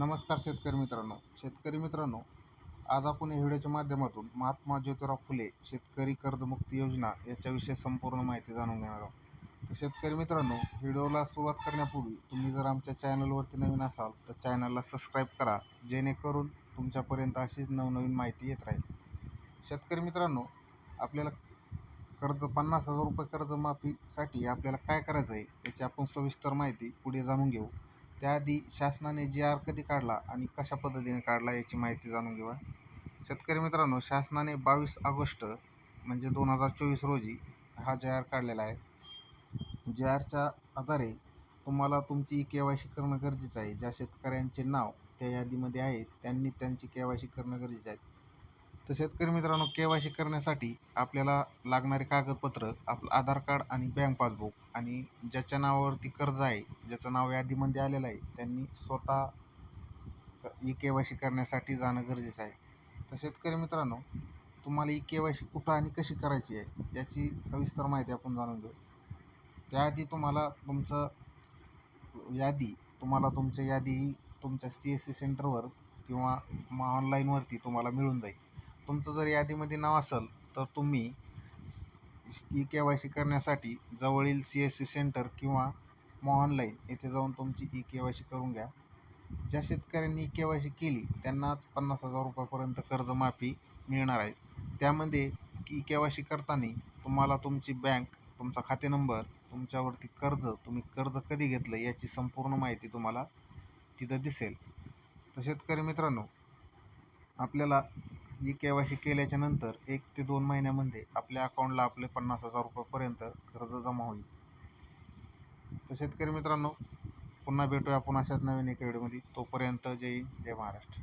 नमस्कार शेतकरी मित्रांनो. शेतकरी मित्रांनो आज आपण या व्हिडिओच्या माध्यमातून महात्मा ज्योतिराव फुले शेतकरी कर्जमुक्ती योजना याच्याविषयी संपूर्ण माहिती जाणून घेणार आहोत. तर शेतकरी मित्रांनो व्हिडिओला सुरुवात करण्यापूर्वी तुम्ही जर आमच्या चॅनलवरती नवीन असाल तर चॅनलला सबस्क्राईब करा जेणेकरून तुमच्यापर्यंत अशीच नवनवीन माहिती येत राहील. शेतकरी मित्रांनो आपल्याला कर्ज पन्नास हजार रुपये कर्जमाफीसाठी आपल्याला काय करायचं आहे याची आपण सविस्तर माहिती पुढे जाणून घेऊ. त्याआधी शासनाने जे आर कधी काढला आणि कशा पद्धतीने काढला याची माहिती जाणून घेऊया. शेतकरी मित्रांनो शासनाने बावीस ऑगस्ट म्हणजे दोन हजार चोवीस रोजी हा जे आर काढलेला आहे. जे आरच्या आधारे तुम्हाला तुमची के वाय सी करणं गरजेचं आहे. ज्या शेतकऱ्यांचे नाव त्या यादीमध्ये आहे त्यांनी त्यांची के वाय सी करणं गरजेचं आहे. तर शेतकरी मित्रांनो के वाय सी करण्यासाठी आपल्याला लागणारे कागदपत्र आपलं आधार कार्ड आणि बँक पासबुक आणि ज्याच्या नावावरती कर्ज आहे ज्याचं नाव यादीमध्ये आलेलं आहे त्यांनी स्वतः ई के वाय सी करण्यासाठी जाणं गरजेचं आहे. तर शेतकरी मित्रांनो तुम्हाला ई के वाय सी कुठं आणि कशी करायची आहे याची सविस्तर माहिती आपण जाणून घेऊ. त्याआधी तुम्हाला तुमचं यादी तुम्हाला तुमच्या यादी ही तुमच्या सी एस सी सेंटरवर किंवा ऑनलाईनवरती तुम्हाला मिळून जाईल. तुमचं जर यादीमध्ये नाव असेल तर तुम्ही ई के वाय सी करण्यासाठी जवळील सी एस सी सेंटर किंवा मग ऑनलाईन येथे जाऊन तुमची ई के वाय सी करून घ्या. ज्या शेतकऱ्यांनी ई के वाय सी केली त्यांनाच पन्नास हजार रुपयापर्यंत कर्जमाफी मिळणार आहे. त्यामध्ये ई के वाय सी करताना तुम्हाला तुमची बँक तुमचा खाते नंबर तुमच्यावरती कर्ज तुम्ही कर्ज कधी घेतलं याची संपूर्ण माहिती तुम्हाला तिथं दिसेल. तर शेतकरी मित्रांनो आपल्याला ई के वाय सी केल्याच्यानंतर एक ते दोन महिन्यामध्ये आपल्या अकाउंटला आपले पन्नास हजार रुपयापर्यंत कर्ज जमा होईल. तर शेतकरी मित्रांनो पुन्हा भेटूया आपण अशाच नवीन एका व्हिडिओमध्ये तोपर्यंत जय हिंद जय महाराष्ट्र.